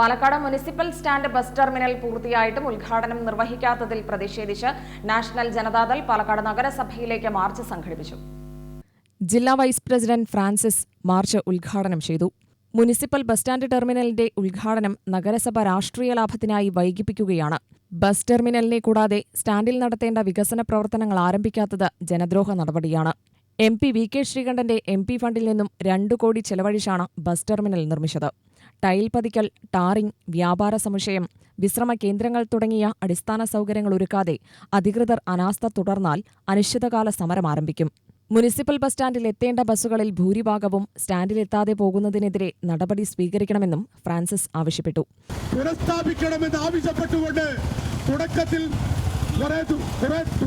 Palakkad municipal stand bus terminal പൂർത്തിയായിട്ടും ഉദ്ഘാടനം നിർവഹിക്കാത്തതിൽ പ്രതിഷേധിച്ച് നാഷണൽ ജനതാദൾ പാലക്കാട് നഗരസഭയിലേക്ക് മാർച്ച് സംഘടിപ്പിച്ചു. ജില്ലാ വൈസ് പ്രസിഡന്റ് ഫ്രാൻസിസ് മാർച്ച് ഉദ്ഘാടനം ചെയ്തു. മുനിസിപ്പൽ ബസ് സ്റ്റാൻഡ് ടെർമിനലിന്റെ ഉദ്ഘാടനം നഗരസഭ രാഷ്ട്രീയ ലാഭത്തിനായി വൈകിപ്പിക്കുകയാണ്. ബസ് ടെർമിനലിനെ കൂടാതെ സ്റ്റാൻഡിൽ നടത്തേണ്ട വികസന പ്രവർത്തനങ്ങൾ ആരംഭിക്കാത്തത് ജനദ്രോഹ നടപടിയാണ്. എം പി വി കെ ശ്രീകണ്ഠന്റെ എം പി ഫണ്ടിൽ നിന്നും രണ്ടു കോടി ചെലവഴിച്ചാണ് ബസ് ടെർമിനൽ നിർമ്മിച്ചത്. ടൈൽ പതിക്കൽ ടാറിംഗ് വ്യാപാര സമുച്ചയം വിശ്രമ കേന്ദ്രങ്ങൾ തുടങ്ങിയ അടിസ്ഥാന സൗകര്യങ്ങൾ ഒരുക്കാതെ അധികൃതർ അനാസ്ഥ തുടർന്നാൽ അനിശ്ചിതകാല സമരം ആരംഭിക്കും. മുനിസിപ്പൽ ബസ് സ്റ്റാൻഡിൽ എത്തേണ്ട ബസ്സുകളിൽ ഭൂരിഭാഗവും സ്റ്റാൻഡിലെത്താതെ പോകുന്നതിനെതിരെ നടപടി സ്വീകരിക്കണമെന്നും ഫ്രാൻസിസ് ആവശ്യപ്പെട്ടു. പുനഃസ്ഥാപിക്കണമെന്ന് ആവശ്യപ്പെട്ടുകൊണ്ട് തുടക്കത്തിൽ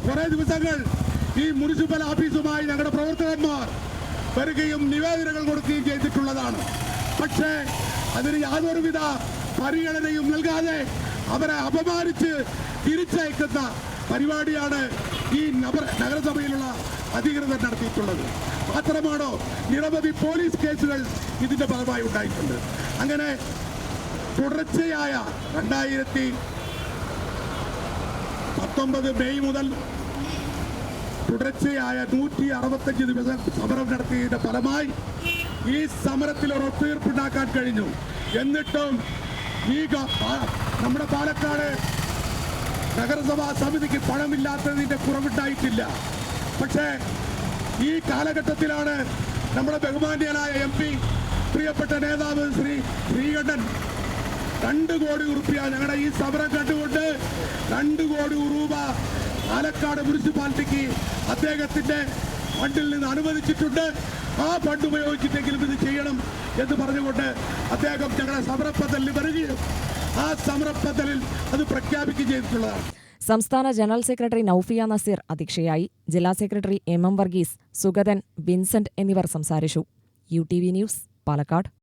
കുറെ ദിവസങ്ങൾ ഈ മുനിസിപ്പൽ ഓഫീസുമായി ഞങ്ങളുടെ പ്രവർത്തകന്മാർ വരികയും നിവേദനങ്ങൾ കൊടുക്കുകയും ചെയ്തിട്ടുള്ളതാണ്. പക്ഷേ അതിന് യാതൊരുവിധ പരിഗണനയും നൽകാതെ അവരെ അപമാനിച്ച് തിരിച്ചയക്കുന്ന പരിപാടിയാണ് ഈ നഗര നഗരസഭയിലുള്ള അധികൃതർ നടത്തിയിട്ടുള്ളത്. മാത്രമാണോ നിരവധി പോലീസ് കേസുകൾ ഇതിന്റെ ഭാഗമായി ഉണ്ടായിട്ടുണ്ട്. അങ്ങനെ തുടർച്ചയായ രണ്ടായിരത്തി പത്തൊമ്പത് മെയ് മുതൽ തുടർച്ചയായ നൂറ്റി അറുപത്തഞ്ച് ദിവസം സമരം നടത്തിയതിന്റെ ഫലമായി ഈ സമരത്തിൽ ഒരു ഒത്തുതീർപ്പുണ്ടാക്കാൻ കഴിഞ്ഞു. എന്നിട്ടും ഈ നമ്മുടെ പാലക്കാട് നഗരസഭാ സമിതിക്ക് പണമില്ലാത്തതിന്റെ കുറവുണ്ടായിട്ടില്ല. പക്ഷേ ഈ കാലഘട്ടത്തിലാണ് നമ്മുടെ ബഹുമാന്യനായ എം പി പ്രിയപ്പെട്ട നേതാവ് ശ്രീ ശ്രീകണ്ഠൻ രണ്ട് കോടി ഉറുപ്പ്യ ഞങ്ങളുടെ ഈ സമരം കണ്ടുകൊണ്ട് രണ്ട് കോടി രൂപ പാലക്കാട് മുനിസിപ്പാലിറ്റിക്ക് അദ്ദേഹത്തിന്റെ ഫണ്ടിൽ നിന്ന് അനുവദിച്ചിട്ടുണ്ട്. ആ ഫണ്ട് ഉപയോഗിച്ചിട്ടെങ്കിലും ഇത് ചെയ്യണം എന്ന് പറഞ്ഞുകൊണ്ട് അദ്ദേഹം ഞങ്ങളുടെ സമരപ്പന്തലിൽ വരികയും ആ സമരപ്പന്തലിൽ അത് പ്രഖ്യാപിക്കുകയും ചെയ്തിട്ടുള്ളതാണ്. സംസ്ഥാന ജനറൽ സെക്രട്ടറി നൌഫിയ നസീർ അധ്യക്ഷയായി ജില്ലാ secretary M M Varghese Sugathan Vincent എന്നിവർ സംസാരിച്ചു. U T V news Palakkad.